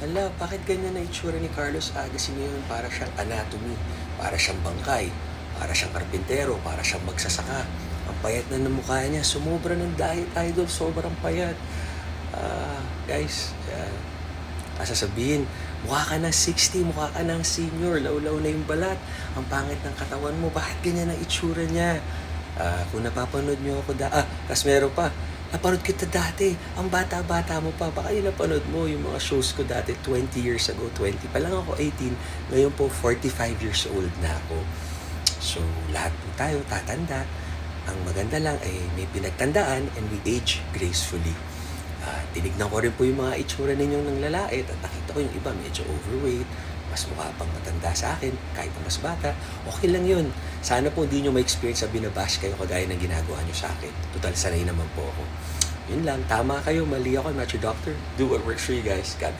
Hala, bakit ganyan na itsura ni Carlos Agassi ngayon? Para siyang anatomy, para siyang bangkay, para siyang karpintero, para siyang magsasaka. Ang payat na ng mukha niya, sumobra ng diet idol, sobrang payat. Ah, guys, uh, sasabihin, mukha ka ng 60, mukha ka ng senior, law-law na yung balat, ang pangit ng katawan mo, bakit ganyan ang itsura niya? Ah, kung napapanood niyo ako da, ah, kas meron pa, napanood kita dati, ang bata-bata mo pa, baka yung napanood mo yung mga shows ko dati, 20 years ago, 20 pa lang ako, 18, ngayon po 45 years old na ako. So, lahat po tayo tatanda. Ang maganda lang ay may pinagtandaan and we age gracefully. Ah, tinignan ko rin po yung mga itsura ninyong ng lalait at nakita ko yung iba medyo overweight, mas mukha pang matanda sa akin, kahit mas bata, okay lang yun. Sana po hindi nyo ma-experience na binabash kayo kagaya ng ginagawa nyo sa akin. Total, sanay naman po ako. Yun lang, tama kayo, mali ako, I'm not your doctor. Do what works for you guys. God